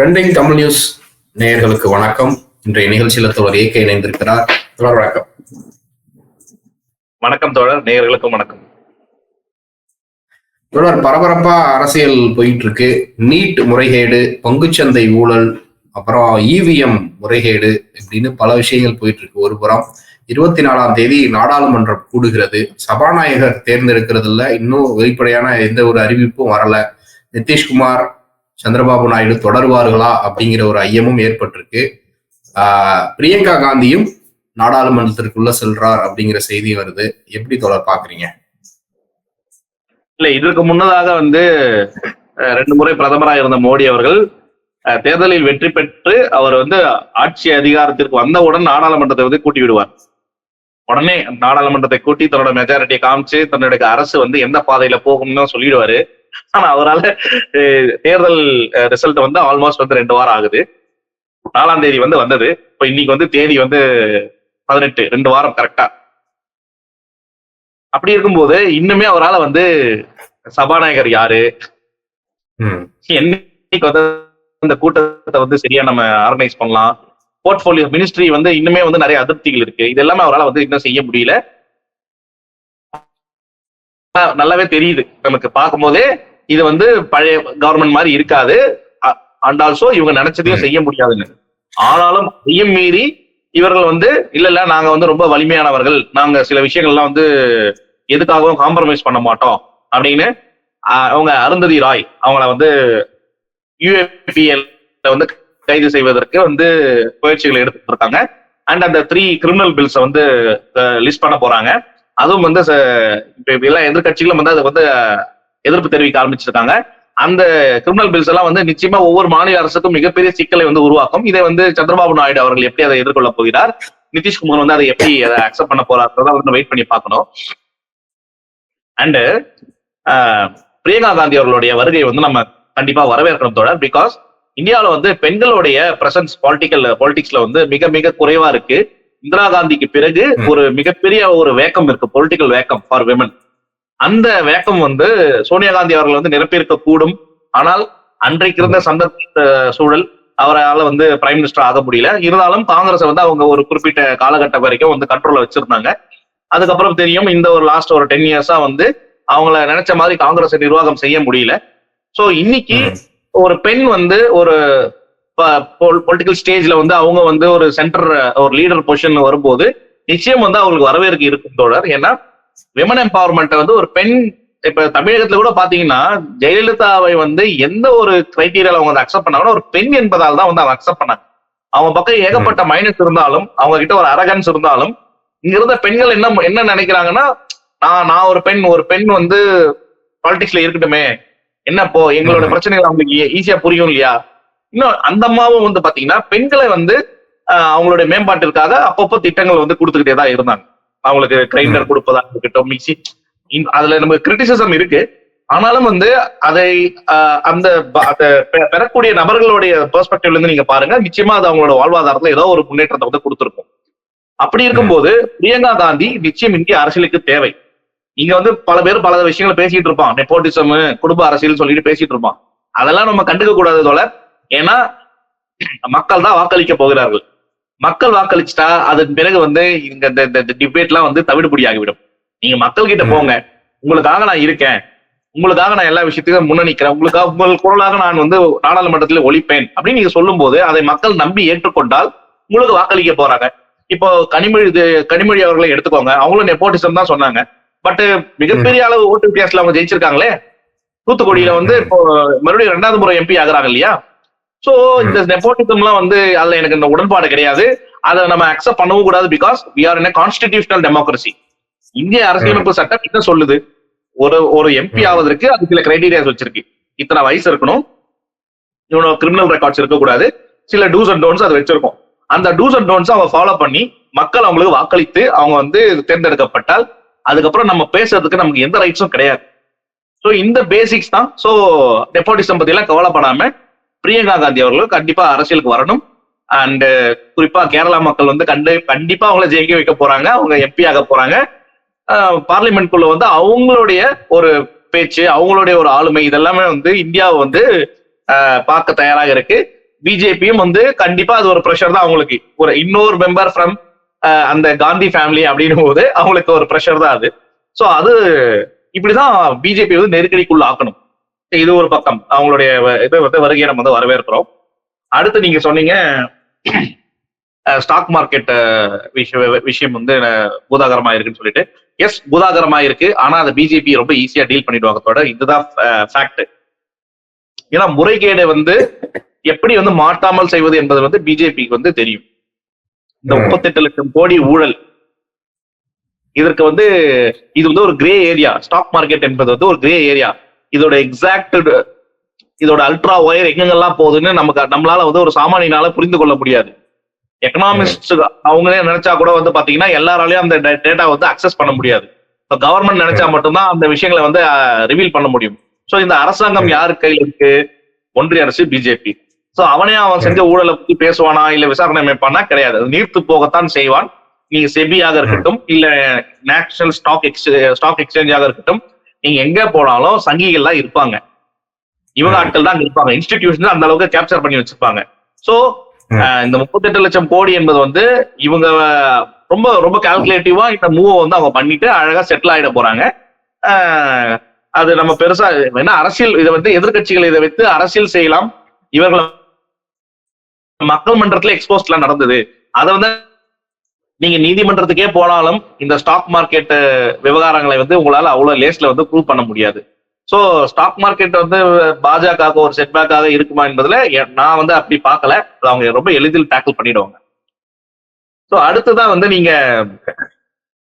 Trending Tamil news நேயர்களுக்கு வணக்கம். இன்றைய நிகழ்ச்சியில் தோழர் ஏகே இணைந்திருக்கிறார். தோழர் வணக்கம். வணக்கம் தோழர் நேயர்களுக்கும் வணக்கம். தோழர் பரபரப்பா அரசியல் போயிட்டு இருக்கு நீட் முறைகேடு பங்குச்சந்தை ஊழல் அப்புறம் இவிஎம் முறைகேடு இப்படின்னு பல விஷயங்கள் போயிட்டு இருக்கு ஒரு புறம். இருபத்தி நாலாம் தேதி நாடாளுமன்றம் கூடுகிறது. சபாநாயகர் தேர்ந்தெடுக்கிறதுல இன்னும் வெளிப்படையான எந்த ஒரு அறிவிப்பும் வரல. நிதிஷ்குமார் சந்திரபாபு நாயுடு தொடருவார்களா அப்படிங்கிற ஒரு ஐயமும் ஏற்பட்டிருக்கு. ஆஹ் பிரியங்கா காந்தியும் நாடாளுமன்றத்திற்குள்ள செல்றார் அப்படிங்கிற செய்தி வருது. எப்படி தொடர் பாக்குறீங்க இல்ல இதற்கு முன்னதாக வந்து ரெண்டு முறை பிரதமராக இருந்த மோடி அவர்கள் அஹ், தேர்தலில் வெற்றி பெற்று அவர் வந்து ஆட்சி அதிகாரத்திற்கு வந்தவுடன் நாடாளுமன்றத்தை வந்து கூட்டி விடுவார். உடனே நாடாளுமன்றத்தை கூட்டி தன்னோட மெஜாரிட்டியை காமிச்சு தன்னுடைய அரசு வந்து எந்த பாதையில போகும்னு சொல்லிடுவாரு. ஆனா அவரால் தேர்தல் ரிசல்ட் வந்து ஆல்மோஸ்ட் வந்து ரெண்டு வாரம் ஆகுது. நாலாம் தேதி வந்து வந்தது. இப்ப இன்னைக்கு வந்து தேதி வந்து பதினெட்டு ரெண்டு வாரம் கரெக்டா அப்படி இருக்கும்போது இன்னுமே அவரால் வந்து சபாநாயகர் யாரு? என்னைக்கு வந்து இந்த கூட்டத்தை வந்து சரியா நம்ம ஆர்கனைஸ் பண்ணலாம்? போர்ட்போலியோ மினிஸ்ட்ரி வந்து இன்னுமே வந்து நிறைய அதிருப்திகள் இருக்கு. இது எல்லாமே அவரால் வந்து இன்னும் செய்ய முடியல. நல்லாவே தெரியுது. நமக்கு பார்க்கும்போதே இது வந்து பழைய கவர்மெண்ட் மாதிரி இருக்காது. அண்ட் ஆல்சோ இவங்க நினைச்சதையும் செய்ய முடியாதுன்னு. ஆனாலும் அதையும் மீறி இவர்கள் வந்து இல்ல இல்ல நாங்க வந்து ரொம்ப வலிமையானவர்கள். நாங்க சில விஷயங்கள்லாம் வந்து எதுக்காகவும் காம்ப்ரமைஸ் பண்ண மாட்டோம். அப்படின்னு அவங்க அருந்ததி ராய் அவங்கள வந்து யூஏபிஎல் வந்து கைது செய்வதற்கு வந்து முயற்சிகள் எடுத்துட்டு இருக்காங்க. அண்ட் அந்த த்ரீ கிரிமினல் பில்ஸை வந்து லிஸ்ட் பண்ண போறாங்க. அதுவும் வந்து எல்லா எதிர்கட்சிகளும் வந்து அதை வந்து எதிர்ப்பு தெரிவிக்க ஆரம்பிச்சிருக்காங்க. அந்த கிரிமினல் பில்ஸ் எல்லாம் வந்து நிச்சயமா ஒவ்வொரு மாநில அரசுக்கும் மிகப்பெரிய சிக்கலை வந்து உருவாக்கும். இதை வந்து சந்திரபாபு நாயுடு அவர்கள் எப்படி அதை எதிர்கொள்ள போகிறார்? நிதிஷ்குமார் வந்து அதை எப்படி அதை அக்செப்ட் பண்ண போறாருன்றத வந்து வெயிட் பண்ணி பார்க்கணும். அண்டு பிரியங்கா காந்தி அவர்களுடைய வருகை வந்து நம்ம கண்டிப்பா வரவேற்கணும் தோழர். பிகாஸ் இந்தியாவில் வந்து பெண்களுடைய பிரசன்ஸ் பொலிட்டிக்கல் பொலிட்டிக்ஸ்ல வந்து மிக மிக குறைவா இருக்கு. இந்திரா காந்திக்கு பிறகு. ஒரு மிகப்பெரிய ஒரு வேக்கம் இருக்கு. பொலிட்டிக்கல் வேக்கம் ஃபார் விமன் அந்த வேக்கம் வந்து சோனியா காந்தி அவர்கள் வந்து நிரப்பியிருக்க கூடும். ஆனால் அன்றைக்கு இருந்த சந்தர்ப்ப சூழல் அவரால் வந்து பிரைம் மினிஸ்டர் ஆக முடியல. இருந்தாலும் காங்கிரஸ் வந்து அவங்க ஒரு குறிப்பிட்ட காலகட்டம் வரைக்கும் வந்து கண்ட்ரோல்ல வச்சிருந்தாங்க. அதுக்கப்புறம் தெரியும் இந்த ஒரு லாஸ்ட் ஒரு டென் இயர்ஸா வந்து அவங்கள நினைச்ச மாதிரி காங்கிரஸ் நிர்வாகம் செய்ய முடியல. சோ இன்னைக்கு. ஒரு பெண் வந்து ஒரு பொலிட்டிக்கல் ஸ்டேஜ்ல வந்து அவங்க வந்து ஒரு சென்டர் ஒரு லீடர் பொசிஷன் வரும்போது நிச்சயம் வந்து அவங்களுக்கு வரவேற்க இருக்கும் தோழர். ஏன்னா விமன் எம்பவர்மெண்ட் வந்து ஒரு பெண் இப்ப தமிழகத்துல கூட பாத்தீங்கன்னா ஜெயலலிதாவை வந்து எந்த ஒரு கிரைட்டீரியால அவங்க அக்செப்ட் பண்ணாங்கன்னா ஒரு பெண் என்பதால் தான் வந்து அவங்க அக்செப்ட் பண்ணாங்க. அவங்க பக்கம் ஏகப்பட்ட மைனஸ் இருந்தாலும் அவங்க கிட்ட ஒரு அரகன்ஸ் இருந்தாலும் இங்க இருந்த பெண்கள் என்ன என்ன நினைக்கிறாங்கன்னா நான் நான் ஒரு பெண் ஒரு பெண் வந்து பாலிடிக்ஸ்ல இருக்கட்டுமே. என்ன இப்போ எங்களோட. பிரச்சனைகள் அவங்களுக்கு ஈஸியா புரியும் இல்லையா? இன்னும் அந்த அம்மாவும் வந்து பாத்தீங்கன்னா பெண்களை வந்து அவங்களுடைய மேம்பாட்டிற்காக அப்பப்போ திட்டங்கள் வந்து கொடுத்துக்கிட்டே தான் இருந்தாங்க. அவங்களுக்கு கிரைண்டர் கொடுப்பதா இருக்கட்டும் மிக்சி அதுல நமக்கு கிரிட்டிசிசம் இருக்கு. ஆனாலும் வந்து அதை ஆஹ், அந்த அதை பெ- பெறக்கூடிய நபர்களுடைய பெர்ஸ்பெக்டிவ்ல இருந்து நீங்க பாருங்க நிச்சயமா அது அவங்களோட வாழ்வாதாரத்துல ஏதோ ஒரு முன்னேற்றத்தை வந்து கொடுத்துருக்கும். அப்படி இருக்கும்போது பிரியங்கா காந்தி நிச்சயம் இந்திய அரசியலுக்கு தேவை. இங்க வந்து பல பேர் பல விஷயங்களை பேசிட்டு இருப்பான். நெப்போட்டிசம் குடும்ப அரசியல் சொல்லிட்டு பேசிட்டு இருப்பான். அதெல்லாம் நம்ம கண்டுக்க கூடாது ஏன்னா மக்கள் தான் வாக்களிக்க போகிறார்கள். மக்கள் வாக்களிச்சிட்டா அதன் பிறகு வந்து இங்க இந்த டிபேட்லாம் வந்து தவிடுபடி ஆகிவிடும் நீங்க மக்கள் கிட்ட. போங்க. உங்களுக்காக நான் இருக்கேன். உங்களுக்காக நான் எல்லா விஷயத்தையும் முன்னணிக்கிறேன் உங்களுக்காக உங்கள் குரலாக நான் வந்து நாடாளுமன்றத்தில் ஒழிப்பேன். அப்படின்னு நீங்க சொல்லும்போது அதை மக்கள் நம்பி ஏற்றுக்கொண்டால் உங்களுக்கு வாக்களிக்க போறாங்க. இப்போ கனிமொழி இது கனிமொழி அவர்களை எடுத்துக்கோங்க. அவங்களும் நெப்போட்டிசம் தான் சொன்னாங்க. பட் மிகப்பெரிய அளவு ஓட்டு வித்தியாசத்துல அவங்க ஜெயிச்சிருக்காங்களே? தூத்துக்குடியில வந்து இப்போ மறுபடியும் ரெண்டாவது முறை எம்பி ஆகுறாங்க இல்லையா? சோ இந்த நெப்போட்டிசம்லாம் வந்து அதுல எனக்கு இந்த உடன்பாடு கிடையாது. அதை நம்ம அக்செப்ட் பண்ணவும் கூடாது because we are in constitutional democracy இந்திய அரசியலமைப்பு சட்டம் என்ன சொல்லுது? ஒரு ஒரு எம்பி. ஆவதற்கு அது சில கிரைடீரியாஸ் வச்சிருக்கு. இத்தனை வயசு இருக்கணும். இவனோட கிரிமினல் ரெக்கார்ட்ஸ் இருக்கக்கூடாது. சில டூஸ் அண்ட் டோன்ஸ் அது வச்சிருக்கோம். அந்த டூஸ் அண்ட் டோன்ஸ் அவங்க ஃபாலோ பண்ணி மக்கள் அவங்களுக்கு வாக்களித்து அவங்க வந்து தேர்ந்தெடுக்கப்பட்டால் அதுக்கப்புறம் நம்ம பேசுறதுக்கு நமக்கு எந்த ரைட்ஸும் கிடையாது. ஸோ இந்த பேசிக்ஸ் தான். ஸோ நெப்போட்டிசம் பத்தி எல்லாம் கவலைப்படாம பிரியங்கா காந்தி அவர்களும் கண்டிப்பா அரசியலுக்கு வரணும். அண்ட் குறிப்பா கேரளா மக்கள் வந்து கண்டு கண்டிப்பா அவங்கள ஜெயிக்க வைக்க போறாங்க. அவங்க எம்பி ஆக போறாங்க. பார்லிமெண்ட்குள்ள வந்து அவங்களுடைய ஒரு பேச்சு அவங்களுடைய ஒரு ஆளுமை இதெல்லாமே வந்து இந்தியாவை வந்து பார்க்க தயாராக இருக்கு. பிஜேபியும் வந்து கண்டிப்பா அது ஒரு ப்ரெஷர் தான் அவங்களுக்கு. ஒரு இன்னொரு மெம்பர் ஃப்ரம் அந்த காந்தி ஃபேமிலி அப்படின்னும் போது அவங்களுக்கு ஒரு ப்ரெஷர் தான் அது. ஸோ அது இப்படிதான் பிஜேபி வந்து நெருக்கடிக்குள்ள ஆக்கணும் இது ஒரு பக்கம். அவங்களுடைய இது வந்து வருகையை நம்ம வந்து வரவேற்கிறோம். அடுத்து நீங்க சொன்னீங்க ஸ்டாக் மார்க்கெட் விஷயம் வந்து அஹ், பூதாகரமா இருக்குன்னு சொல்லிட்டு எஸ் பூதாகரமா இருக்கு ஆனா அதை பிஜேபி ரொம்ப ஈஸியா டீல் பண்ணிடுவாங்க இதுதான் ஃபேக்ட் ஏன்னா முறைகேடு வந்து எப்படி வந்து மாட்டாமல் செய்வது என்பது வந்து பிஜேபிக்கு வந்து தெரியும். இந்த. முப்பத்தெட்டு லட்சம் கோடி ஊழல். இதற்கு வந்து இது வந்து ஒரு கிரே ஏரியா ஸ்டாக் மார்க்கெட் என்பது வந்து ஒரு கிரே ஏரியா இதோட எக்ஸாக்ட் இதோட அல்ட்ரா ஒயர் எங்கெங்கெல்லாம் போகுதுன்னு நமக்கு நம்மளால வந்து ஒரு சாமானியனால புரிந்து கொள்ள முடியாது. எக்கனாமிஸ்ட் அவங்களே நினைச்சா கூட வந்து பாத்தீங்கன்னா எல்லாராலையும் அந்த டேட்டா வந்து அக்சஸ் பண்ண முடியாது. இப்போ கவர்மெண்ட் நினைச்சா மட்டும்தான் அந்த விஷயங்களை வந்து ரிவீல் பண்ண முடியும். சோ இந்த அரசாங்கம் யாரு கையில இருக்கு? ஒன்றிய அரசு பிஜேபி சோ அவனே அவன் செஞ்ச ஊழலை பத்தி பேசுவானா இல்ல விசாரணை அமைப்பானா? கிடையாது. நீர்த்து போகத்தான் செய்வான். நீங்க செபியாக இருக்கட்டும் இல்ல நேஷனல் ஸ்டாக் எக்ஸ்சே ஸ்டாக் எக்ஸ்சேஞ்சாக இருக்கட்டும். நீங்க எங்க போனாலும் சங்கிகள் தான் இருப்பாங்க. இவங்க. ஆட்கள் தான் இருப்பாங்க. இன்ஸ்டிடியூஷன் அந்த அளவுக்கு கேப்சர் பண்ணி வச்சிருப்பாங்க. சோ. இந்த முப்பத்தெட்டு லட்சம் கோடி என்பது வந்து இவங்க ரொம்ப ரொம்ப கால்குலேட்டிவா இந்த மூவ் வந்து அவங்க பண்ணிட்டு அழகா செட்டில் ஆயிட போறாங்க. அது நம்ம பெருசா வேணா அரசியல் இதை வந்து எதிர்க்கட்சிகள் இதை வைத்து அரசியல் செய்யலாம். இவர்கள் மக்கள் மன்றத்துல எக்ஸ்போஸ்ட்ல நடந்தது. அதை வந்து நீங்க நீதிமன்றத்துக்கே போனாலும் இந்த ஸ்டாக் மார்க்கெட் விவகாரங்களை வந்து உங்களால அவ்வளவு லேஸ்ல வந்து ப்ரூவ் பண்ண முடியாது. சோ ஸ்டாக் மார்க்கெட் வந்து பாஜக ஒரு செட்பேக்காக இருக்குமா என்பதுல நான் வந்து அப்படி பார்க்கல. அவங்க ரொம்ப எளிதில் டேக்கிள் பண்ணிடுவாங்க. சோ அடுத்ததான் வந்து நீங்க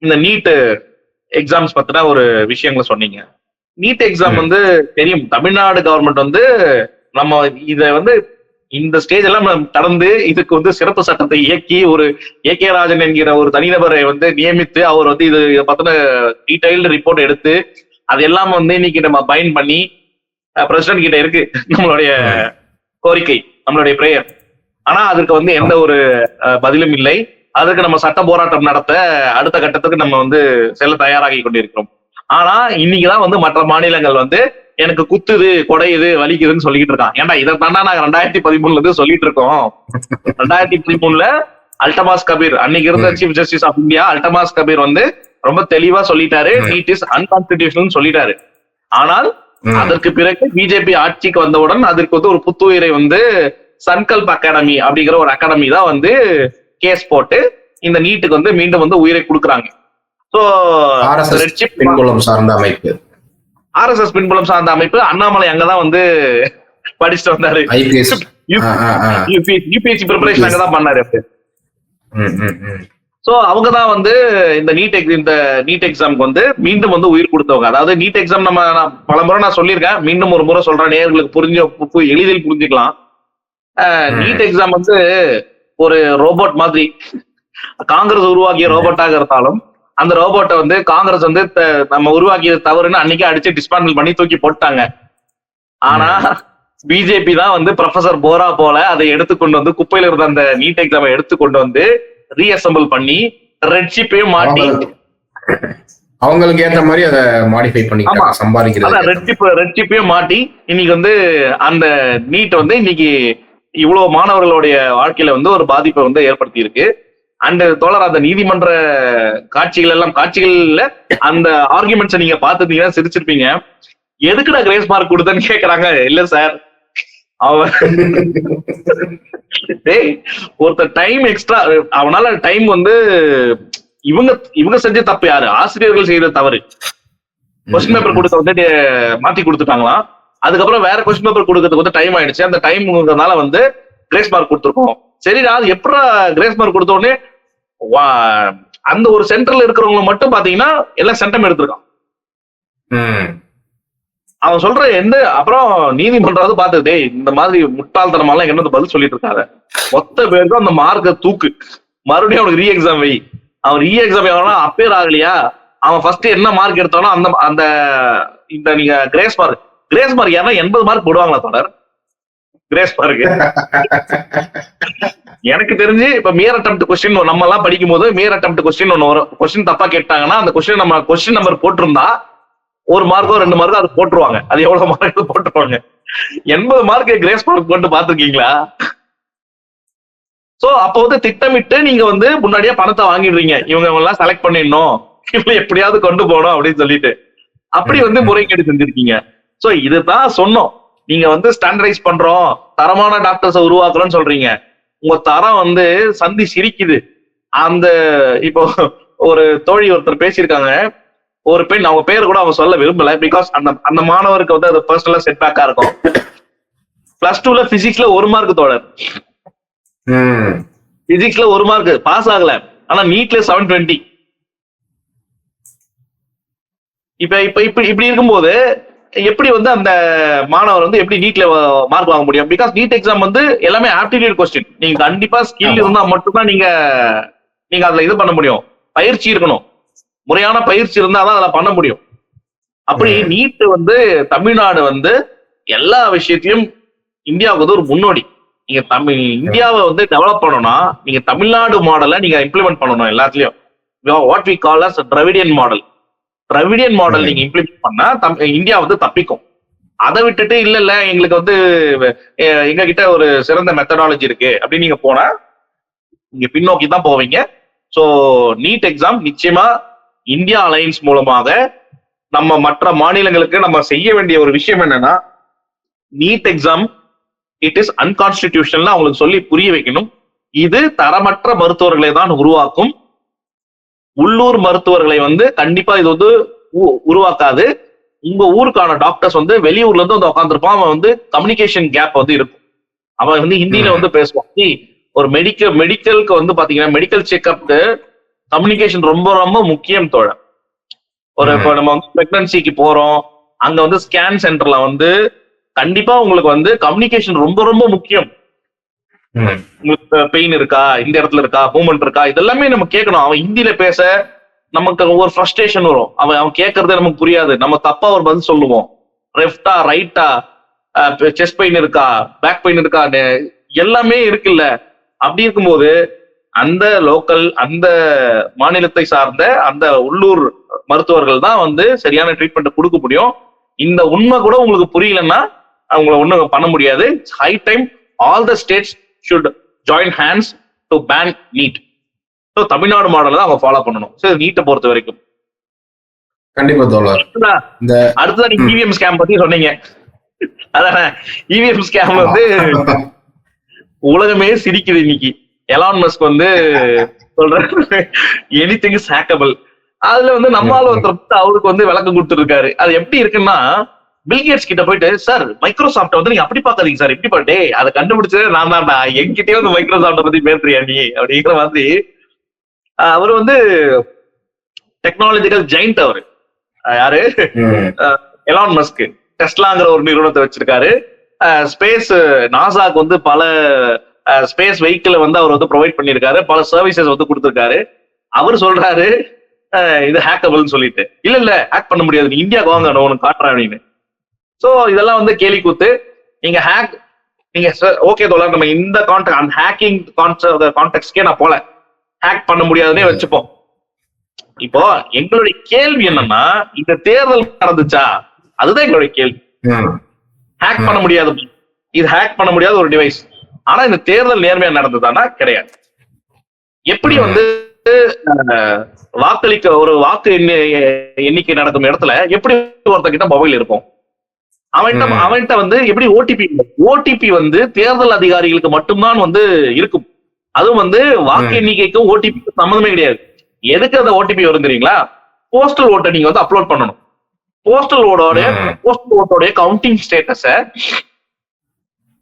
இந்த நீட் எக்ஸாம்ஸ் பத்தின ஒரு விஷயங்களை சொன்னீங்க. NEET exam. வந்து தெரியும். தமிழ்நாடு கவர்மெண்ட் வந்து நம்ம இத வந்து இந்த ஸ்டேஜ் எல்லாம் நம்ம கடந்து இதுக்கு வந்து சிறப்பு சட்டத்தை இயக்கி ஒரு ஏ கே ராஜன் என்கிற ஒரு தனிநபரை வந்து நியமித்து அவர் வந்து இது இதை பத்தின டீடைல்டு ரிப்போர்ட் எடுத்து அது எல்லாம் வந்து இன்னைக்கு நம்ம பைன் பண்ணி பிரசிடன்ட் கிட்ட இருக்கு. நம்மளுடைய கோரிக்கை நம்மளுடைய பிரேயர் ஆனா அதுக்கு வந்து எந்த ஒரு பதிலும் இல்லை. அதுக்கு நம்ம சட்ட போராட்டம் நடத்த அடுத்த கட்டத்துக்கு நம்ம வந்து செல்ல தயாராகி கொண்டிருக்கிறோம். ஆனா இன்னைக்குதான் வந்து மற்ற மாநிலங்கள் வந்து எனக்கு குத்துது கொடையுது வலிக்குதுன்னு சொல்லிட்டு இருக்கான் ஏன்டா இதை தாண்டா நாங்க ரெண்டாயிரத்தி பதிமூணுல இருந்து சொல்லிட்டு இருக்கோம் ரெண்டாயிரத்தி பதிமூணுல அல்டமாஸ் கபீர் அன்னைக்கு இருந்த. Chief justice of India Altamas Kabir வந்து ரொம்ப தெளிவா சொல்லிட்டாரு. நீட் இஸ் அன்கான்ஸ்டிடியூஷனல் சொல்லிட்டாரு ஆனால். அதற்கு பிறகு பிஜேபி ஆட்சிக்கு வந்தவுடன் அதற்கு வந்து ஒரு புத்துயிரை வந்து சன்கல்ப் அகாடமி அப்படிங்கிற ஒரு அகாடமி தான் வந்து கேஸ் போட்டு இந்த நீட்டுக்கு வந்து மீண்டும் வந்து உயிரை கொடுக்குறாங்க சோ RSS பின்புலம் சார்ந்த அமைப்பு ஆர்எஸ்எஸ் பின்புலம் சார்ந்த அமைப்பு அண்ணாமலை அங்கதான் வந்து படிச்சுட்டு வந்தாரு. யூபிஎஸ்சி ப்ரிப்பரேஷன் அங்கதான் பண்ணாரு சோ அவங்க தான் வந்து இந்த நீட் இந்த நீட் எக்ஸாம்க்கு வந்து மீண்டும் வந்து உயிர் கொடுத்தவங்க. அதாவது நீட் எக்ஸாம் நம்ம நான் பல முறை நான் சொல்லியிருக்கேன். மீண்டும் ஒரு முறை சொல்றேன். நேயர்களுக்கு புரிஞ்ச எளிதில் புரிஞ்சுக்கலாம். நீட் எக்ஸாம் வந்து ஒரு ரோபோட் மாதிரி. காங்கிரஸ் உருவாக்கிய ரோபோட்டாக இருந்தாலும் அந்த ரோபோட்டை வந்து காங்கிரஸ் வந்து நம்ம உருவாக்கியது தவறுன்னு அன்னைக்கே அடிச்சு டிஸ்மேண்டில் பண்ணி தூக்கி போட்டாங்க. ஆனா பிஜேபி தான் வந்து ப்ரொஃபசர் போரா போல அதை எடுத்துக்கொண்டு வந்து குப்பையில இருந்த அந்த நீட் எக்ஸாமை எடுத்துக்கொண்டு வந்து ரீஅசெம்பிள் பண்ணி ரெட் ஷிப்பையும் மாட்டி. அவங்களுக்கு ஏத்த மாதிரி அதை மாடிஃபை அதான் சம்பாதிக்கிறது ரெட் சிப்பையும் மாட்டி இன்னைக்கு வந்து அந்த நீட் வந்து இன்னைக்கு இவ்வளவு மாணவர்களுடைய வாழ்க்கையில வந்து ஒரு பாதிப்பை வந்து ஏற்படுத்தி இருக்கு அண்ட் தோழர் அந்த நீதிமன்ற காட்சிகள் எல்லாம் காட்சிகள்ல அந்த ஆர்குமெண்ட்ஸ் நீங்க பாத்துட்டீங்கன்னா சிரிச்சிருப்பீங்க. எதுக்குடா கிரேஸ் மார்க் கொடுத்தேன்னு கேக்குறாங்க. இல்ல சார். அவன் டேய் ஒருத்தர் டைம் எக்ஸ்ட்ரா அவனால டைம் வந்து இவங்க இவங்க செஞ்ச தப்பு யாரு? ஆசிரியர்கள் செய்த தவறு. கொஸ்டின் பேப்பர் கொடுத்த வந்து டே- மாத்தி கொடுத்துட்டாங்களாம் அதுக்கப்புறம் வேற கொஸ்டின் பேப்பர் கொடுக்கறதுக்கு வந்து டைம் ஆயிடுச்சு. அந்த டைம்ங்கிறதுனால வந்து கிரேஸ் மார்க் கொடுத்துருக்கோம். சரிடா அது எப்படா கிரேஸ் மார்க் கொடுத்த உடனே அந்த ஒரு சென்டர்ல இருக்கிறவங்க மட்டும் பாத்தீங்கன்னா எல்லாம் சென்டம் எடுத்திருக்கான். அவன் சொல்ற எந்த அப்புறம் நீதிமன்றம் வந்து பார்த்தது டேய் இந்த மாதிரி முட்டாள்தனமாலாம் எங்க வந்து பதில் சொல்லிட்டு இருக்காத. மொத்த பேருக்கும் அந்த மார்க்க தூக்கு. மறுபடியும் அவனுக்கு ரீ எக்ஸாம் வை. அவன் ரீ எக்ஸாம் எவனா அப்பேர் ஆகலையா? அவன் ஃபர்ஸ்ட் என்ன மார்க் எடுத்தானோ அந்த அந்த இந்த நீங்க கிரேஸ் மார்க் கிரேஸ் மார்க் யாரா எண்பது மார்க் போடுவாங்களா தொடர் கிரேஸ் மார்க் எனக்கு தெரிஞ்சு இப்ப மியர் அட்டம்ப்ட் கொஸ்டின் நம்ம எல்லாம் படிக்கும் போது மியர் அட்டம்ப்ட் கொஸ்டின் ஒன்று வரும். கொஸ்டின் தப்பா கேட்டாங்கன்னா அந்த கொஸ்டின் நம்ம கொஸ்டின் நம்பர் போட்டிருந்தா ஒரு மார்க்கோ ரெண்டு மார்க்கோ அது போட்டுருவாங்க. அது எவ்வளவு மார்க் போட்டுருவாங்க. எண்பது மார்க் கிரேஸ் மார்க் போட்டு பாத்துருக்கீங்களா சோ அப்போ வந்து திட்டமிட்டு நீங்க வந்து முன்னாடியே பணத்தை வாங்கிடுறீங்க. இவங்க எல்லாம் செலக்ட் பண்ணிடணும். இவங்க எப்படியாவது கொண்டு போகணும் அப்படின்னு சொல்லிட்டு. அப்படி வந்து முறைகேடு செஞ்சிருக்கீங்க. சோ இதுதான் சொன்னோம். நீங்க வந்து ஸ்டாண்டர்டைஸ் பண்றோம். தரமான டாக்டர்ஸை உருவாக்குறோம்னு சொல்றீங்க. உங்க தரம் வந்து சந்தி சிரிக்குது. அந்த இப்போ ஒரு தோழி ஒருத்தர் பேசியிருக்காங்க. ஒரு பெண் அவங்க பேர் கூட அவங்க சொல்ல விரும்பல. பிகாஸ் அந்த அந்த மாணவருக்கு வந்து அது பர்சனலா செட் பேக்கா இருக்கும். பிளஸ் டூல பிசிக்ஸ்ல ஒரு மார்க் தோழர். பிசிக்ஸ்ல ஒரு மார்க் பாஸ் ஆகல. ஆனா நீட்ல செவன் டுவெண்ட்டி இப்ப இப்ப இப்படி இப்படி இருக்கும்போது எப்படி வந்து அந்த மாணவர் வந்து எப்படி நீட்ல மார்க் வாங்க முடியும்? பிகாஸ் நீட் எக்ஸாம் வந்து எல்லாமே ஆப்டிடியூட் கொஸ்டின் நீங்க கண்டிப்பா ஸ்கில். இருந்தா மட்டும்தான் நீங்க நீங்க அதுல இது பண்ண முடியும். பயிற்சி இருக்கணும். முறையான பயிற்சி இருந்தா தான் அதுல பண்ண முடியும். அப்படி. நீட் வந்து தமிழ்நாடு வந்து எல்லா விஷயத்தையும் இந்தியாவுக்கு வந்து ஒரு முன்னோடி. நீங்க தமிழ் இந்தியாவை வந்து டெவலப் பண்ணணும்னா நீங்க தமிழ்நாடு மாடலை நீங்க இம்ப்ளிமெண்ட் பண்ணணும் எல்லாத்துலயும். What we call as Dravidian model Dravidian model. நீங்க இம்ப்ளிமெண்ட் பண்ணா இந்தியா வந்து தப்பிக்கும். அதை விட்டுட்டு இல்ல இல்ல எங்களுக்கு வந்து எங்க கிட்ட ஒரு சிறந்த மெத்தடாலஜி இருக்கு. அப்படின்னு நீங்க போனா நீங்க பின்னோக்கி தான் போவீங்க. சோ நீட் எக்ஸாம் நிச்சயமா இந்தியா அலையன்ஸ் மூலமாக நம்ம மற்ற மாநிலங்களுக்கு நம்ம செய்ய வேண்டிய ஒரு விஷயம் என்னன்னா NEET exam it is unconstitutional அவங்களுக்கு சொல்லி புரிய வைக்கணும். இது தரமற்ற மருத்துவர்களை தான் உருவாக்கும். உள்ளூர் மருத்துவர்களை வந்து கண்டிப்பா இது வந்து உருவாக்காது. உங்க ஊருக்கான டாக்டர்ஸ் வந்து வெளியூர்ல இருந்து வந்து உட்காந்துருப்பான் அவன் வந்து கம்யூனிகேஷன் கேப் வந்து இருக்கும். அவன் வந்து ஹிந்தியில. வந்து பேசுவான். ஒரு மெடிக்கல் மெடிக்கலுக்கு வந்து பாத்தீங்கன்னா மெடிக்கல் செக்அப்க்கு கம்யூனிகேஷன் ரொம்ப ரொம்ப முக்கியம் தோழர். ஒரு. இப்போ நம்ம வந்து பிரெக்னன்சிக்கு போறோம். அங்க வந்து ஸ்கேன் சென்டர்ல வந்து கண்டிப்பா உங்களுக்கு வந்து கம்யூனிகேஷன் ரொம்ப ரொம்ப முக்கியம். பெயின் இருக்கா? இந்த இடத்துல இருக்கா? மூமெண்ட் இருக்கா? இதெல்லாமே நம்ம கேட்கணும். அவன் ஹிந்தியில பேச நமக்கு ஒவ்வொரு ஃப்ரஸ்ட்ரேஷன் வரும். அவன் அவன் கேட்கறதே நமக்கு புரியாது. நம்ம தப்பா ஒரு பதில் சொல்லுவோம். லெஃப்டா ரைட்டா செஸ்ட் பெயின் இருக்கா? பேக் பெயின் இருக்கா? எல்லாமே இருக்குல்ல. அப்படி இருக்கும்போது அந்த லோக்கல் அந்த மாநிலத்தை சார்ந்த அந்த உள்ளூர் மருத்துவர்கள் தான் வந்து சரியான ட்ரீட்மெண்ட் கொடுக்க முடியும். இந்த உண்மை கூட உங்களுக்கு புரியலன்னா அவங்கள ஒன்றும் பண்ண முடியாது. High time all the states should join hands to ban NEET so Tamil Nadu model தான் அவங்க ஃபாலோ பண்ணணும். ஸோ நீட்டை பொறுத்த வரைக்கும். கண்டிப்பா தோழர். இந்த அடுத்ததா நீங்க. இவிஎம் ஸ்கேம் பத்தி சொன்னீங்க. அதானே இவிஎம் ஸ்கேம் வந்து உலகமே சிரிக்குது இன்னைக்கு. எலான் மஸ்க் வந்து சொல்ற எனி திங் ஹேக்கபிள் அதுல வந்து நம்மால ஒருத்தர் அவருக்கு வந்து விளக்கம் கொடுத்துருக்காரு. அது எப்படி இருக்குன்னா பில்கேட்ஸ் கிட்ட போயிட்டு சார் மைக்ரோசாஃப்ட் வந்து நீங்க அப்படி பாக்காதீங்க சார். இப்படி பாட்டே அதை கண்டுபிடிச்சதே நான் தான்டா என்கிட்டயே வந்து மைக்ரோசாஃப்ட பத்தி பேசுறியா நீ? அப்படிங்கிற மாதிரி அவர் வந்து டெக்னாலஜிக்கல் ஜெயிண்ட் அவரு. யாரு. எலான் மஸ்க் டெஸ்லாங்கிற ஒரு நிறுவனத்தை வச்சிருக்காரு. ஸ்பேஸ் நாசாக்கு வந்து பல ஸ்பேஸ் வெஹிக்கிளை வந்து அவர் வந்து ப்ரொவைட் பண்ணியிருக்காரு. பல சர்வீசஸ் வந்து கொடுத்திருக்காரு. அவர் சொல்றாரு இது ஹேக்கபிள்னு சொல்லிட்டு. இல்ல இல்ல ஹேக் பண்ண முடியாது. நீ இந்தியாவுக்கு வாங்க நான் உனக்கு காட்டுறேன் அப்படின்னு. சோ இதெல்லாம் வந்து கேலி கூத்து நீங்க ஹேக் நீங்க ஓகே தோழர் நம்ம இந்த கான்டெக்ட் அந்த ஹேக்கிங் கான்டெக்ட்ஸ்க்கே நான் போல. ஹேக் பண்ண முடியாதுன்னே வச்சுப்போம். இப்போ எங்களுடைய கேள்வி என்னன்னா இந்த தேர்தல் நடந்துச்சா? அதுதான் எங்களுடைய கேள்வி. ஹேக் பண்ண முடியாது. இது ஹேக் பண்ண முடியாத ஒரு டிவைஸ் ஆனா இந்த தேர்தல் நேர்மையா நடந்ததானா கிடையாது. எப்படி. வந்து வாக்களிக்க ஒரு வாக்கு எண்ணி- எண்ணிக்கை நடக்கும் இடத்துல எப்படி ஒருத்தகிட்ட மொபைல் இருக்கும் அவன்கிட்ட. அவன்கிட்ட வந்து எப்படி ஓடிபி ஓடிபி வந்து தேர்தல் அதிகாரிகளுக்கு மட்டும்தான் வந்து இருக்கும். அதுவும் வந்து வாக்கு. எண்ணிக்கைக்கும் ஓடிபிக்கும் சம்மந்தமே கிடையாது. எதுக்கு அந்த ஓடிபி வரும் தெரியுங்களா? போஸ்டல் ஓட்டை நீங்க வந்து அப்லோட் பண்ணணும். போஸ்டல் ஓடோட. போஸ்டல் ஓட்டோடைய கவுண்டிங் ஸ்டேட்டஸ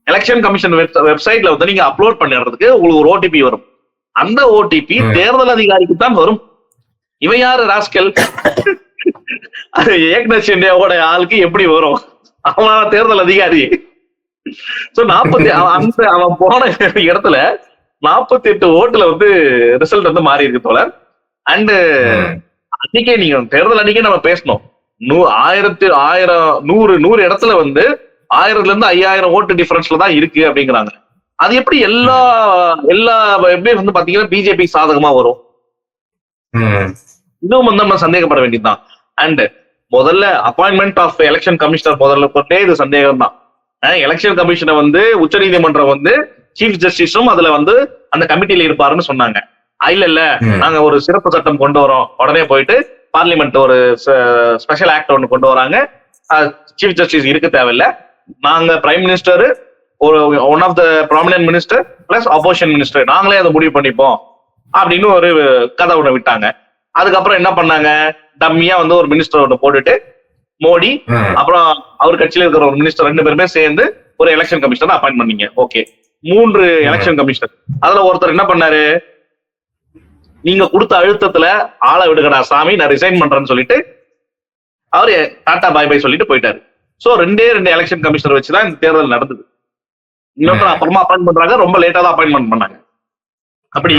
எலெக்ஷன் கமிஷன் வெப்சைட்ல வந்து நீங்க அப்லோட் பண்ணுறதுக்கு உங்களுக்கு ஒரு ஓடிபி வரும். அந்த ஓடிபி. தேர்தல் அதிகாரிக்கு தான் வரும். இவன் யாரு ராஸ்கல்? அது ஏக்நாத் ஷிண்டேவோட ஆளுக்கு எப்படி வரும்? அவன் தேர்தல் அதிகாரி. சோ நாற்பத்தி அந்த அவன் போன இடத்துல நாற்பத்தி எட்டு ஓட்டுல வந்து ரிசல்ட் வந்து மாறி இருக்கு தோழர். அண்ட். அன்னைக்கே நீங்க தேர்தல் அன்னைக்கே நம்ம பேசணும். நூ ஆயிரத்தி ஆயிரம் நூறு நூறு இடத்துல வந்து ஆயிரத்துல இருந்து ஐயாயிரம் ஓட்டு டிஃபரன்ஸ்ல தான் இருக்கு அப்படிங்கிறாங்க. அது எப்படி எல்லா எல்லா எப்படி வந்து பாத்தீங்கன்னா பிஜேபி சாதகமா வரும். இன்னும் வந்து நம்ம சந்தேகப்பட வேண்டியதுதான். அண்ட் முதல்ல அப்பாயின்மெண்ட் ஆஃப் எலெக்ஷன் கமிஷனர் முதல்ல கொண்டே இது சந்தேகம் தான் எலெக்ஷன் கமிஷனை வந்து உச்சநீதிமன்றம் வந்து சீஃப் ஜஸ்டிஸும் அதுல வந்து அந்த கமிட்டியில இருப்பாருன்னு சொன்னாங்க. "ஆ, இல்ல இல்ல. நாங்க ஒரு சிறப்பு சட்டம் கொண்டு வரோம். உடனே போயிட்டு பார்லிமெண்ட் ஒரு ஸ்பெஷல் ஆக்ட் ஒன்னு கொண்டு வராங்க. சீஃப் ஜஸ்டிஸ் இருக்க தேவையில்ல. நாங்க பிரைம் மினிஸ்டர் ஒரு one of the prominent minister plus opposition minister நாங்களே அதை முடிவு பண்ணிப்போம். அப்படின்னு ஒரு கதை ஒண்ணு விட்டாங்க. அதுக்கப்புறம் என்ன பண்ணாங்க? டம்மியா வந்து ஒரு மினிஸ்டர் ஒன்று போட்டுட்டு மோடி. அப்புறம் அவர் கட்சியில இருக்கிற ஒரு மினிஸ்டர் ரெண்டு பேருமே சேர்ந்து ஒரு எலெக்ஷன் கமிஷனர் அப்பாயிண்ட் பண்ணீங்க. ஓகே மூன்று எலெக்ஷன் கமிஷனர் அதுல ஒருத்தர் என்ன பண்ணாரு? நீங்க கொடுத்த அழுத்தத்துல ஆளை விடுங்கடா சாமி நான் ரிசைன் பண்றேன்னு சொல்லிட்டு அவரு டாடா பாய் பை சொல்லிட்டு போயிட்டாரு. சோ ரெண்டே ரெண்டு எலெக்ஷன் கமிஷனர் வச்சுதான் இந்த தேர்தல் நடந்தது. இன்னொருத்தர் அப்புறமா அப்பாயிண்ட் பண்றாங்க ரொம்ப லேட்டா தான் அப்பாயின்மெண்ட் பண்ணாங்க. அப்படி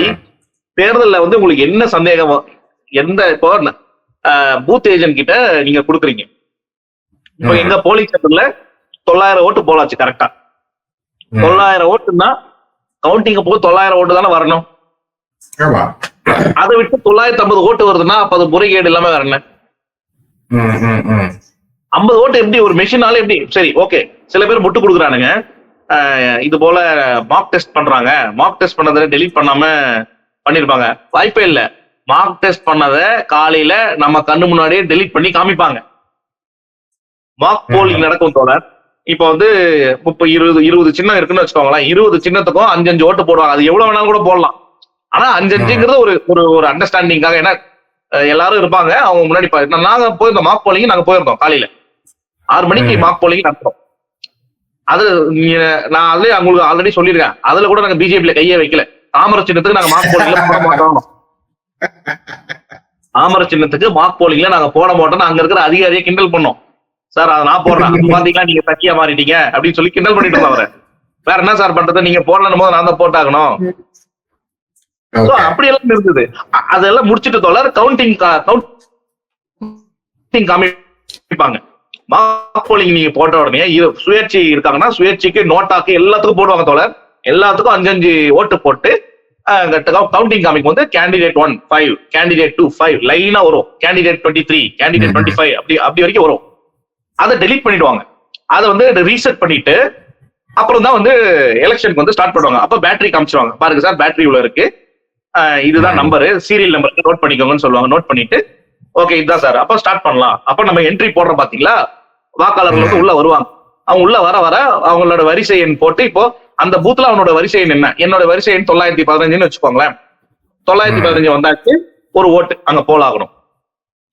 தேர்தல்ல வந்து உங்களுக்கு என்ன சந்தேகம்? எந்த இப்போ பூத் ஏஜென்ட் கிட்ட நீங்க கொடுக்குறீங்க. இப்போ. எங்க போலிங் சென்டர்ல தொள்ளாயிரம் ஓட்டு போலாச்சு கரெக்டா. தொள்ளாயிரம் ஓட்டுன்னா கவுண்டிங் போது தொள்ளாயிரம் ஓட்டு தானே வரணும். அதை விட்டு தொள்ளாயிரத்தி ஐம்பது ஓட்டு வருதுன்னா அப்ப அது முறைகேடு இல்லாம வேற என்ன. ஐம்பது ஓட்டு எப்படி ஒரு மெஷினால எப்படி? சரி ஓகே சில பேர் முட்டு கொடுக்குறானுங்க. இது போல மார்க் டெஸ்ட் பண்றாங்க. மார்க் டெஸ்ட் பண்ணதை டெலீட் பண்ணாம பண்ணிருப்பாங்க. வாய்ப்பே இல்ல. மார்க் டெஸ்ட் பண்ணதை காலையில நம்ம கண்ணு முன்னாடியே டெலீட் பண்ணி காமிப்பாங்க. மார்க் போலிங் நடக்கும் தோழர். இப்போ வந்து முப்பது இருபது இருபது சின்னம் இருக்குன்னு வச்சுக்கோங்களேன். இருபது சின்னத்துக்கும் அஞ்சு அஞ்சு ஓட்டு போடுவாங்க. அது எவ்வளவு வேணாலும் கூட போடலாம். ஆனா அஞ்சு அஞ்சுங்கிறது ஒரு ஒரு ஒரு அண்டர்ஸ்டாண்டிங்காக ஏன்னா எல்லாரும் இருப்பாங்க. அவங்க முன்னாடி நாங்க போயிருந்தோம். மார்க் போலிங் நாங்க போயிருந்தோம் காலையில. ஆறு மணிக்கு. மார்க் போலிங் நடத்துறோம். அது நான் அதுலயே உங்களுக்கு ஆல்ரெடி சொல்லியிருக்கேன். அதுல கூட நாங்க பிஜேபியில கையே வைக்கல. தாமரை சின்னத்துக்கு நாங்க மார்க் போலிங்ல போட மாட்டோம். தாமரை சின்னத்துக்கு மார்க் போலிங்ல நாங்க போட மாட்டோம் அங்க இருக்கிற அதிகாரியை கிண்டல் பண்ணோம். சார் அதை நான் போடுறேன். பாத்தீங்களா நீங்க சக்கியா மாறிட்டீங்க. அப்படின்னு சொல்லி கிண்டல் பண்ணிட்டு இருந்தோம் அவரை. வேற என்ன சார் பண்றது? நீங்க போடணும் போது நான் தான் போட்டாகணும். அப்படி எல்லாம் இருந்தது. அதெல்லாம் முடிச்சிட்டு தோழர் கவுண்டிங் கவுண்டிங் காமிப்பாங்க. மார்க் போலிங் நீங்க போட்ட உடனே சுயேட்சை இருக்காங்கன்னா சுயேட்சைக்கு நோட்டாக்கு எல்லாத்துக்கும் போடுவாங்க தோழர். எல்லாத்துக்கும் அஞ்சு அஞ்சு ஓட்டு போட்டு கவுண்டிங் காமிக்கும் போது candidate one five candidate two five லைனா வரும். Candidate twenty three candidate twenty five அப்படி அப்படி வரைக்கும் வரும். அதை டெலீட் பண்ணிடுவாங்க. அதை வந்து ரீசெட் பண்ணிட்டு அப்புறம் தான் வந்து எலெக்ஷனுக்கு வந்து ஸ்டார்ட் பண்ணுவாங்க. அப்ப பேட்டரி காமிச்சிருவாங்க. பாருங்க சார் பேட்டரி இவ்வளவு இருக்கு. இதுதான். நம்பர் சீரியல் நம்பர் நோட் பண்ணிக்கோங்கன்னு சொல்லுவாங்க. நோட் பண்ணிட்டு ஓகே இதுதான் சார் அப்ப ஸ்டார்ட் பண்ணலாம். அப்ப நம்ம என்ட்ரி போடுறோம் பாத்தீங்களா? வாக்காளர்கள் வந்து உள்ள வருவாங்க. அவங்க உள்ள வர வர அவங்களோட வரிசை எண் போட்டு இப்போ அந்த பூத்ல அவனோட வரிசை எண் என்ன என்னோட வரிசை எண் தொள்ளாயிரத்தி பதினஞ்சுன்னு வச்சுக்கோங்களேன் தொள்ளாயிரத்தி. பதினஞ்சு வந்தாச்சு ஒரு ஓட்டு அங்க போலாகணும்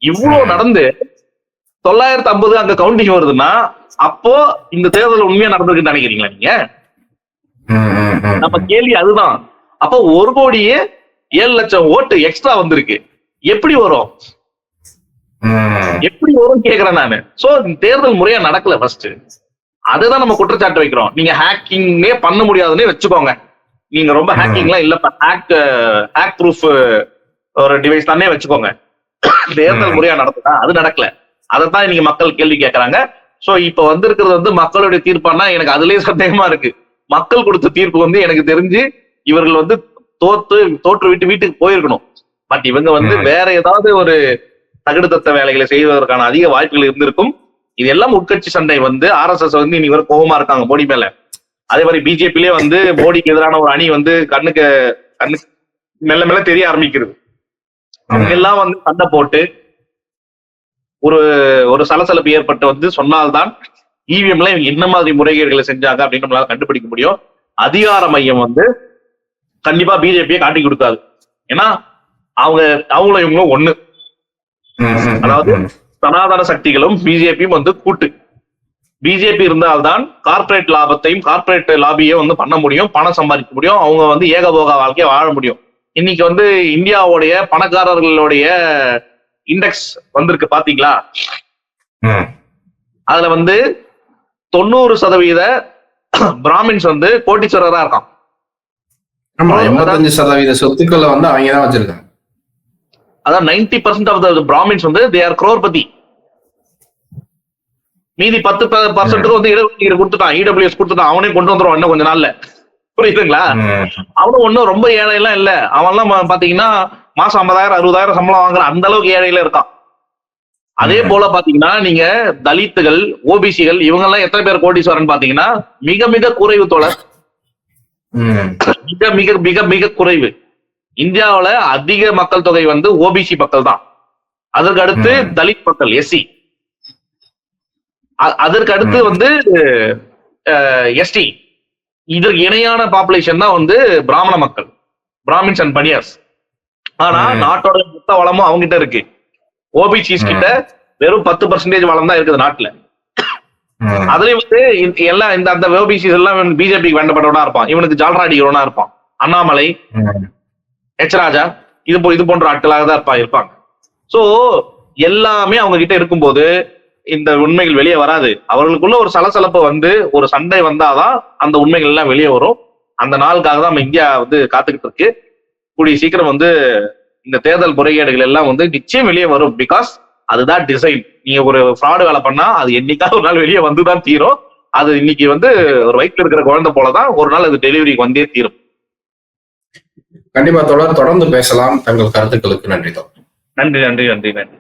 இவ்வளவு. நடந்து தொள்ளாயிரத்தி ஐம்பது அங்க கவுண்டிங் வருதுன்னா அப்போ இந்த தேர்தல் உண்மையா நடந்திருக்குன்னு நினைக்கிறீங்களா நீங்க. நம்ம கேள்வி அதுதான் அப்போ ஒரு கோடியே ஏழு லட்சம் ஓட்டு எக்ஸ்ட்ரா வந்திருக்கு எப்படி வரும். எப்படி வரும் கேக்குறேன் நானு சோ தேர்தல் முறையா நடக்கல ஃபர்ஸ்ட் அதுதான் நம்ம குற்றச்சாட்டு வைக்கிறோம். நீங்க ஹேக்கிங்கே பண்ண முடியாதுன்னே வச்சுக்கோங்க. நீங்க ரொம்ப. ஹேக்கிங்லாம் இல்ல ஹேக் ஹேக் ப்ரூஃப் ஒரு டிவைஸ் தானே வச்சுக்கோங்க. தேர்தல். முறையா நடக்குதா அது நடக்கல. அதைத்தான் இன்னைக்கு மக்கள் கேள்வி கேட்கறாங்க சோ இப்ப வந்திருக்கிறது வந்து மக்களுடைய தீர்ப்பானா? எனக்கு அதுலயே சந்தேகமா இருக்கு. மக்கள் கொடுத்த தீர்ப்பு வந்து எனக்கு தெரிஞ்சு இவர்கள் வந்து தோத்து தோற்று விட்டு வீட்டுக்கு போயிருக்கணும். பட் இவங்க வந்து. வேற ஏதாவது ஒரு தகுடுதத்த வேலைகளை செய்வதற்கான அதிக வாய்ப்புகள் இருந்திருக்கும். இது எல்லாம் உட்கட்சி சண்டை வந்து ஆர்எஸ்எஸ் வந்து இனி வரை கோபமா இருக்காங்க மோடி மேல. அதே மாதிரி பிஜேபிலே வந்து மோடிக்கு எதிரான ஒரு அணி வந்து கண்ணுக்கு கண்ணுக்கு மெல்ல மெல்ல தெரிய ஆரம்பிக்கிறது அவங்க எல்லாம் வந்து சண்டை போட்டு ஒரு ஒரு சலசலப்பு ஏற்பட்டு வந்து சொன்னால்தான் இவிஎம்ல இவங்க என்ன மாதிரி முறைகேடுகளை செஞ்சாங்க அப்படின்னு நம்மளால கண்டுபிடிக்க முடியும். அதிகார மையம் வந்து கண்டிப்பா பிஜேபியை காட்டி கொடுக்காது. ஏன்னா அவங்க அவங்களும் இவங்களும் ஒண்ணு. அதாவது. சனாதன சக்திகளும் பிஜேபியும் வந்து கூட்டு. பிஜேபி இருந்தால்தான் கார்ப்பரேட் லாபத்தையும் கார்ப்பரேட் லாபியை வந்து பண்ண முடியும் பணம் சம்பாதிக்க முடியும் அவங்க வந்து ஏகபோக வாழ்க்கையை வாழ முடியும். இன்னைக்கு வந்து இந்தியாவுடைய பணக்காரர்களுடைய இண்டெக்ஸ் வந்திருக்கு பாத்தீங்களா. அதுல வந்து தொண்ணூறு சதவீத பிராமின்ஸ் வந்து கோட்டீஸ்வரரா இருக்கான். எண்பத்தஞ்சு சதவீத சொத்துக்களை வந்து அவங்க தான் வச்சிருக்காங்க. அதான் ninety percent of the Brahmins வந்து தே ஆர் குரோர்பதி மீதி பத்து பர்சன்ட்டுக்கு வந்து இடஒதுக்கீடு கொடுத்துட்டான். இடபிள்யூஎஸ் கொடுத்துட்டான். அவனே கொண்டு வந்துருவான் இன்னும் கொஞ்ச நாள்ல. புரியுதுங்களா. அவனும் ஒன்னும் ரொம்ப ஏழை எல்லாம் இல்ல. அவன்லாம் பா- பாத்தீங்கன்னா மாசம் ஐம்பதாயிரம் அறுபதாயிரம் சம்பளம் வாங்குற அந்த அளவுக்கு ஏழையில இருக்கான். அதே. போல பாத்தீங்கன்னா நீங்க தலித்துகள் ஓபிசிகள் இவங்க எல்லாம் எத்தனை பேர் கோடீஸ்வரன் பாத்தீங்கன்னா மிக மிக குறைவு தோழர். மிக மிக மிக மிக குறைவு. இந்தியாவுல அதிக மக்கள் தொகை வந்து ஓபிசி மக்கள் தான். அதற்கு அடுத்து. தலித் மக்கள் எஸ்சி அதற்கு அடுத்து. வந்து எஸ்டி. இதற்கு இணையான பாப்புலேஷன் தான் வந்து பிராமண மக்கள். Brahmins and Banias. ஆனா. நாட்டோட மொத்த வளமும் அவங்க கிட்ட இருக்கு ஓபிசிஸ் கிட்ட வெறும் பத்து பர்சன்டேஜ் வளம் தான் இருக்குது நாட்டுல. அதுலயும் வந்து எல்லாம் இந்த அந்த ஓபிசிஸ் எல்லாம் பிஜேபிக்கு வேண்டப்பட்டவனா இருப்பான். இவனுக்கு ஜால்ரா அடிக்கிறவனா இருப்பான். அண்ணாமலை எச் ராஜா இது போ இது போன்ற ஆட்களாக தான் இருப்பா இருப்பாங்க. சோ எல்லாமே அவங்க கிட்ட இருக்கும்போது இந்த உண்மைகள் வெளியே வராது. அவர்களுக்குள்ள ஒரு சலசலப்பு வந்து ஒரு சண்டை வந்தாதான் அந்த உண்மைகள் எல்லாம் வெளியே வரும். அந்த நாளுக்காக தான் நம்ம இந்தியா வந்து காத்துக்கிட்டு இருக்கு. கூடிய சீக்கிரம் வந்து இந்த தேர்தல் முறைகேடுகள் எல்லாம் வந்து நிச்சயம் வெளியே வரும். பிகாஸ் அதுதான் டிசைன் நீங்க ஒரு ஃப்ராடு வேலை பண்ணா அது என்னைக்காவது ஒரு நாள் வெளியே வந்துதான் தீரும். அது இன்னைக்கு வந்து ஒரு வயிற்றுல இருக்கிற குழந்தை போலதான் ஒரு நாள் அது டெலிவரிக்கு வந்தே தீரும். கண்டிப்பா தொடர் தொடர்ந்து பேசலாம். தங்கள் கருத்துக்களுக்கு நன்றி நன்றி நன்றி நன்றி நன்றி.